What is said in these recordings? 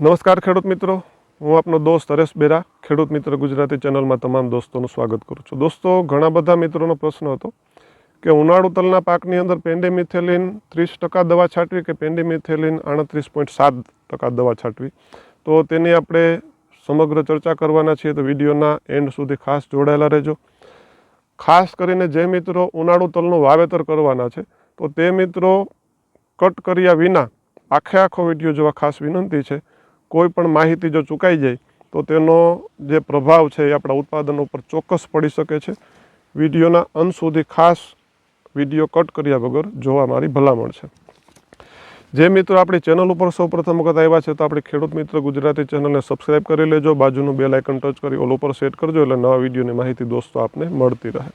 નમસ્કાર ખેડૂત મિત્રો. હું આપનો દોસ્ત હરેશ બેરા, ખેડૂત મિત્ર ગુજરાતી ચેનલમાં તમામ દોસ્તોનું સ્વાગત કરું છું. દોસ્તો, ઘણા બધા મિત્રોનો પ્રશ્ન હતો કે ઉનાળુ તલના પાકની અંદર પેન્ડેમિથેલિન ત્રીસ ટકા દવા છાંટવી કે પેન્ડેમિથેલિન આડત્રીસ પોઈન્ટ સાત ટકા દવા છાંટવી? તો તેની આપણે સમગ્ર ચર્ચા કરવાના છીએ. તો વિડીયોના એન્ડ સુધી ખાસ જોડાયેલા રહેજો. ખાસ કરીને જે મિત્રો ઉનાળુ તલનું વાવેતર કરવાના છે, તો તે મિત્રો કટ કર્યા વિના આખે આખો વીડિયો જોવા ખાસ વિનંતી છે કોઈ પણ માહિતી જો ચૂકાઈ જાય, તો તેનો જે પ્રભાવ છે એ આપણા ઉત્પાદન ઉપર ચોક્કસ પડી શકે છે. વિડીયોના અંત સુધી ખાસ વીડિયો કટ કર્યા વગર જોવા મારી ભલામણ છે. જે મિત્રો આપણી ચેનલ ઉપર સૌ પ્રથમ વખત આવ્યા છે, તો આપણી ખેડૂત મિત્ર ગુજરાતી ચેનલને સબસ્ક્રાઈબ કરી લેજો. બાજુનું બેલ આઇકન ટચ કરી ઓલ ઉપર સેટ કરજો, એટલે નવા વિડીયોની માહિતી દોસ્તો આપને મળતી રહે.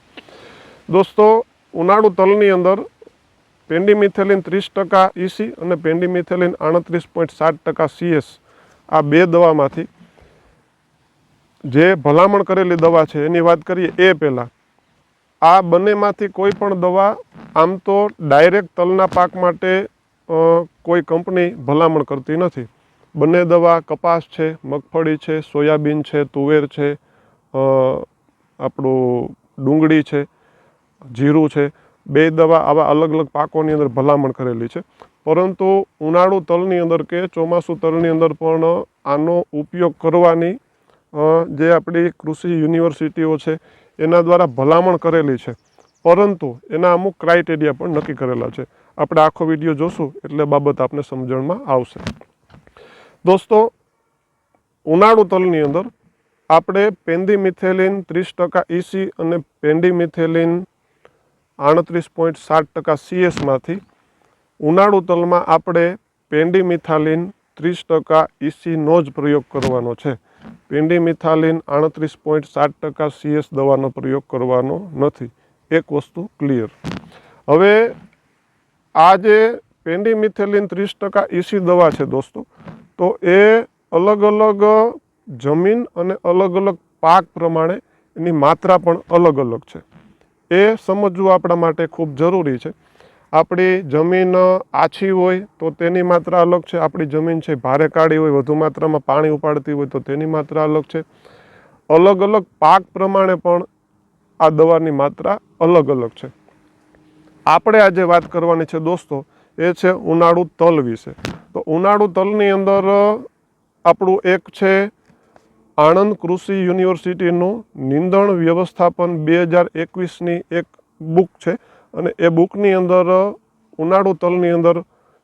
દોસ્તો, ઉનાળુ તલની અંદર પેન્ડીમિથેલિન ત્રીસ ટકા ઇસી અને પેન્ડીમિથેલિન આડત્રીસ પોઈન્ટ સાત ટકા સીએસ આ બે દવામાંથી જે ભલામણ કરેલી દવા છે, એની વાત કરીએ એ પહેલાં. આ બંનેમાંથી કોઈ પણ દવા આમ તો ડાયરેક્ટ તલના પાક માટે કોઈ કંપની ભલામણ કરતી નથી. બંને દવા કપાસ છે, મગફળી છે, સોયાબીન છે, તુવેર છે આપણું ડુંગળી છે, જીરું છે. બે દવા આવા અલગ અલગ પાકોની અંદર ભલામણ કરેલી છે. પરંતુ ઉનાળુ તલની અંદર કે ચોમાસું તલની અંદર પણ આનો ઉપયોગ કરવાની જે આપણી કૃષિ યુનિવર્સિટીઓ છે, એના દ્વારા ભલામણ કરેલી છે. પરંતુ એના અમુક ક્રાઇટેરિયા પણ નક્કી કરેલા છે. આપણે આખો વીડિયો જોશું, એટલે બાબત આપને સમજણમાં આવશે. દોસ્તો, ઉનાળુ તલની અંદર આપણે પેન્ડીમિથેલિન ત્રીસ ટકા ઇસી અને પેન્ડીમિથેલિન આડત્રીસ પોઈન્ટ સાત ટકા સીએસમાંથી ઉનાળુ તલમાં આપણે પેન્ડીમિથાલિન ત્રીસ ટકા ઇસીનો જ પ્રયોગ કરવાનો છે. પેન્ડીમિથાલિન આડત્રીસ પોઈન્ટ સાત ટકા સીએસ દવાનો પ્રયોગ કરવાનો નથી. એક વસ્તુ ક્લિયર. હવે આ જે પેન્ડીમિથેલિન ત્રીસ ટકા ઇસી દવા છે દોસ્તો, તો એ અલગ અલગ જમીન અને અલગ અલગ પાક પ્રમાણે એની માત્રા પણ અલગ અલગ છે. એ સમજવું આપણા માટે ખૂબ જરૂરી છે. આપણી જમીન આછી હોય તો તેની માત્રા અલગ છે. આપણી જમીન છે ભારે કાળી હોય, વધુ માત્રામાં પાણી ઉપાડતી હોય તો તેની માત્રા અલગ છે. અલગ અલગ પાક પ્રમાણે પણ આ દવાની માત્રા અલગ અલગ છે. આપણે આજે વાત કરવાની છે દોસ્તો, એ છે ઉનાળુ તલ વિશે. તો ઉનાળુ તલની અંદર આપણું એક છે આણંદ કૃષિ યુનિવર્સિટીનું નિંદણ વ્યવસ્થાપન બે હજાર એકવીસની એક બુક છે. અને એ બુકની અંદર, ઉનાળુ તલની અંદર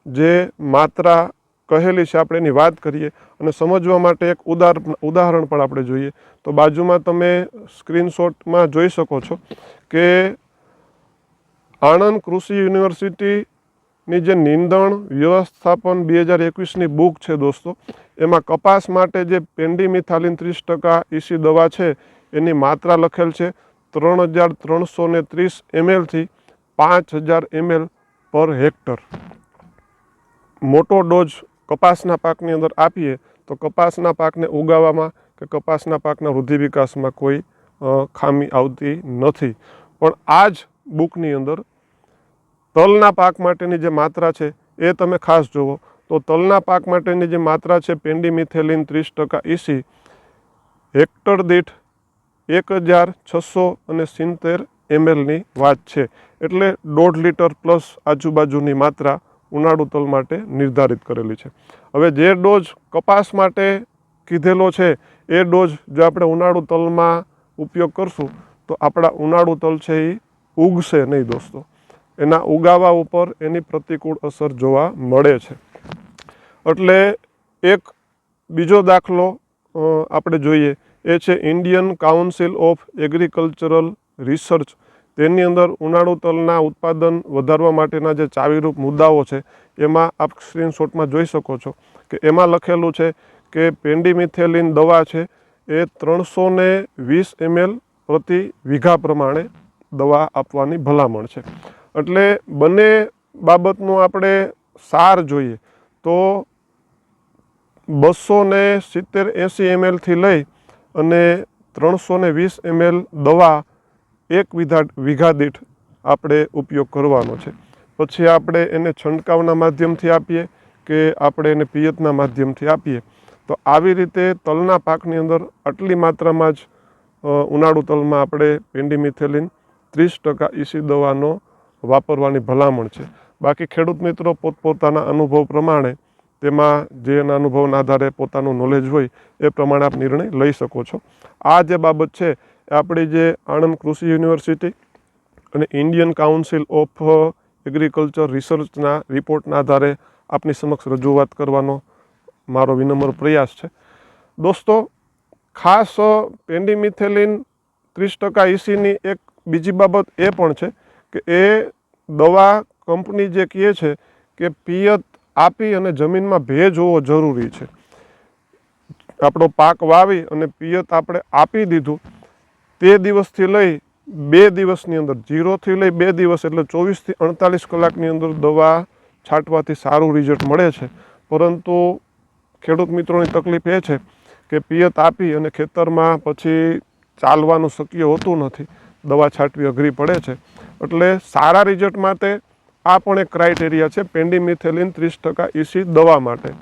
જે માત્રા કહેલી છે, આપણે એની વાત કરીએ અને સમજવા માટે એક ઉદાર, ઉદાહરણ પણ આપણે જોઈએ. તો બાજુમાં તમે સ્ક્રીનશોટમાં જોઈ શકો છો કે આણંદ કૃષિ યુનિવર્સિટીની જે નિંદણ વ્યવસ્થાપન બે હજાર એકવીસની બુક છે દોસ્તો, એમાં કપાસ માટે જે પેન્ડીમિથાલિન ત્રીસ ટકા ઇસી દવા છે, એની માત્રા લખેલ છે ત્રણ હજાર ત્રણસો ને ત્રીસ એમએલથી પાંચ હજાર એમએલ પર હેક્ટર. મોટો ડોઝ કપાસના પાકની અંદર આપીએ તો કપાસના પાકને ઉગાવવામાં કે કપાસના પાકના વૃદ્ધિ વિકાસમાં કોઈ ખામી આવતી નથી. પણ આ જ બુકની અંદર તલના પાક માટેની જે માત્રા છે એ તમે ખાસ જુઓ તો તલના પાક માટેની જે માત્રા છે પેન્ડીમિથેલિન ત્રીસ ટકા ઇસી હેક્ટર દીઠ એક હજાર છસો અને સિત્તેર એમએલની વાત છે. એટલે દોઢ લીટર પ્લસ આજુબાજુની માત્રા ઉનાળુ તલ માટે નિર્ધારિત કરેલી છે. હવે જે ડોઝ કપાસ માટે કીધેલો છે, એ ડોઝ જો આપણે ઉનાળુ તલમાં ઉપયોગ કરશું, તો આપણા ઉનાળુ તલ છે એ ઉગશે નહીં દોસ્તો. એના ઉગાવા ઉપર એની પ્રતિકૂળ અસર જોવા મળે છે. એટલે એક બીજો દાખલો આપણે જોઈએ. એ છે Indian Council of Agricultural Research તેની અંદર ઉનાળુ તલના ઉત્પાદન વધારવા માટેના જે ચાવીરૂપ મુદ્દાઓ છે, એમાં આપ સ્ક્રીનશોટમાં જોઈ શકો છો કે એમાં લખેલું છે કે પેન્ડીમિથેલિન દવા છે, એ ત્રણસો ને વીસ એમએલ પ્રતિ વીઘા પ્રમાણે દવા આપવાની ભલામણ છે. એટલે બંને બાબતનું આપણે સાર જોઈએ તો બસો ને સિત્તેર એંસી એમએલથી લઈ અને ત્રણસો ને વીસ એમએલ દવા એક વિધા વીઘા દીઠ આપણે ઉપયોગ કરવાનો છે. પછી આપણે એને છંટકાવના માધ્યમથી આપીએ કે આપણે એને પિયતના માધ્યમથી આપીએ. તો આવી રીતે તલના પાકની અંદર આટલી માત્રામાં જ ઉનાળુ તલમાં આપણે પેન્ડીમિથેલિન ત્રીસ ટકા ઈસી દવાનો વાપરવાની ભલામણ છે. બાકી ખેડૂત મિત્રો પોતપોતાના અનુભવ પ્રમાણે તેમાં જે એના અનુભવના આધારે પોતાનું નોલેજ હોય એ પ્રમાણે આપ નિર્ણય લઈ શકો છો. આ જે બાબત છે આપણી જે આણંદ કૃષિ યુનિવર્સિટી અને ઇન્ડિયન કાઉન્સિલ ઓફ એગ્રીકલ્ચર રિસર્ચના રિપોર્ટના આધારે આપની સમક્ષ રજૂઆત કરવાનો મારો વિનમ્ર પ્રયાસ છે. દોસ્તો, ખાસ પેન્ડીમિથેલિન ત્રીસ ટકા ઈસીની એક બીજી બાબત એ પણ છે કે એ દવા કંપની જે કહે છે કે પિયત આપી અને જમીનમાં ભેજ હોવો જરૂરી છે. આપણો પાક વાવી અને પિયત આપણે આપી દીધું તે દિવસથી લઈ બે દિવસની અંદર જીરોથી લઈ બે દિવસ એટલે ચોવીસથી અડતાલીસ કલાકની અંદર દવા છાંટવાથી સારું રિઝલ્ટ મળે છે. પરંતુ ખેડૂત મિત્રોની તકલીફ એ છે કે પિયત આપી અને ખેતરમાં પછી ચાલવાનું શક્ય હોતું નથી. દવા છાંટવી અઘરી પડે છે. એટલે સારા રિઝલ્ટ માટે આ પણ એક ક્રાઇટેરિયા છે પેન્ડીમિથેલિન ત્રીસ ટકા ઈસી દવા માટે.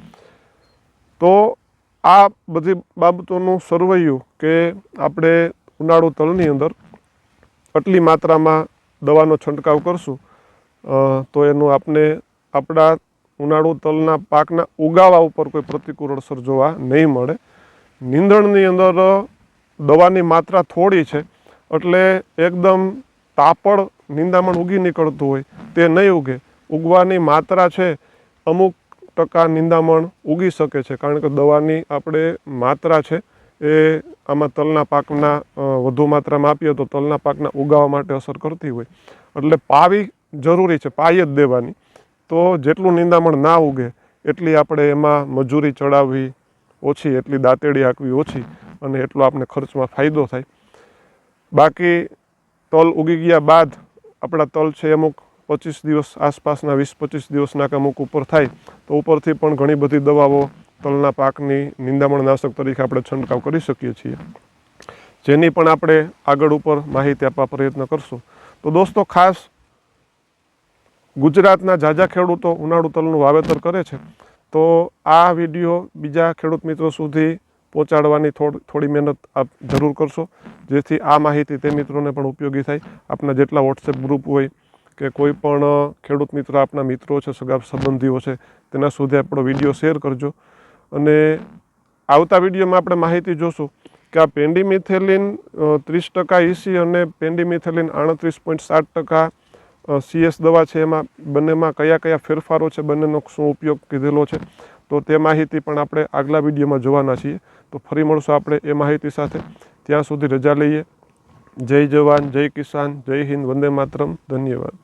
તો આ બધી બાબતોનું સરવૈયું કે આપણે ઉનાળુ તલની અંદર આટલી માત્રામાં દવાનો છંટકાવ કરશું. તો એનું આપને આપણા ઉનાળુ તલના પાકના ઉગાવા ઉપર કોઈ પ્રતિકૂળ અસર જોવા નહીં મળે. નીંદણની અંદર દવાની માત્રા થોડી છે, એટલે એકદમ તાપડ નિંદામણ ઉગી નીકળતું હોય તે નહીં ઉગે. ઉગવાની માત્રા છે, અમુક ટકા નિંદામણ ઉગી શકે છે, કારણ કે દવાની આપણે માત્રા છે. એ આમાં તલના પાકના વધુ માત્રામાં આપીએ તો તલના પાકના ઉગાવા માટે અસર કરતી હોય. એટલે પાવી જરૂરી છે, પાઈ જ દેવાની. તો જેટલું નિંદામણ ના ઉગે, એટલી આપણે એમાં મજૂરી ચડાવવી ઓછી, એટલી દાંતેડી હાંકવી ઓછી અને એટલો આપણે ખર્ચમાં ફાયદો થાય. બાકી તલ ઉગી ગયા બાદ આપણા તલ છે અમુક પચીસ દિવસ આસપાસના, વીસ પચીસ દિવસના કે અમુક ઉપર થાય, તો ઉપરથી પણ ઘણી બધી દવાઓ તલના પાકની નિંદામણ નાશક તરીકે આપણે છંટકાવ કરી શકીએ છીએ. જેની પણ આપણે આગળ ઉપર માહિતી આપવા પ્રયત્ન કરશું. તો દોસ્તો, ખાસ ગુજરાતના જાજા ખેડૂતો ઉનાળુ તલનું વાવેતર કરે છે. તો આ વીડિયો બીજા ખેડૂત મિત્રો સુધી પહોંચાડવાની થોડી મહેનત આપ જરૂર કરશો, જેથી આ માહિતી તે મિત્રોને પણ ઉપયોગી થાય. આપના જેટલા વોટ્સએપ ગ્રુપ હોય કે કોઈ પણ ખેડૂત મિત્ર, આપના મિત્રો છે, સગા સંબંધીઓ છે, તેના સુધી આપણો વીડિયો શેર કરજો. અને આવતા વિડીયોમાં આપણે માહિતી જોશું કે આ પેન્ડીમિથેલિન ત્રીસ ટકા ઈસી અને પેન્ડીમિથેલિન આડત્રીસ પોઈન્ટ સાત ટકા સીએસ દવા છે. એમાં બંનેમાં કયા કયા ફેરફારો છે? બંનેનો શું ઉપયોગ કીધેલો છે? તો તે માહિતી પણ આપણે આગલા વિડીયોમાં જોવાના છીએ. તો ફરી મળશું આપણે એ માહિતી સાથે. ત્યાં સુધી રજા લઈએ. જય જવાન, જય કિસાન, જય હિન્દ, વંદે માતરમ. ધન્યવાદ.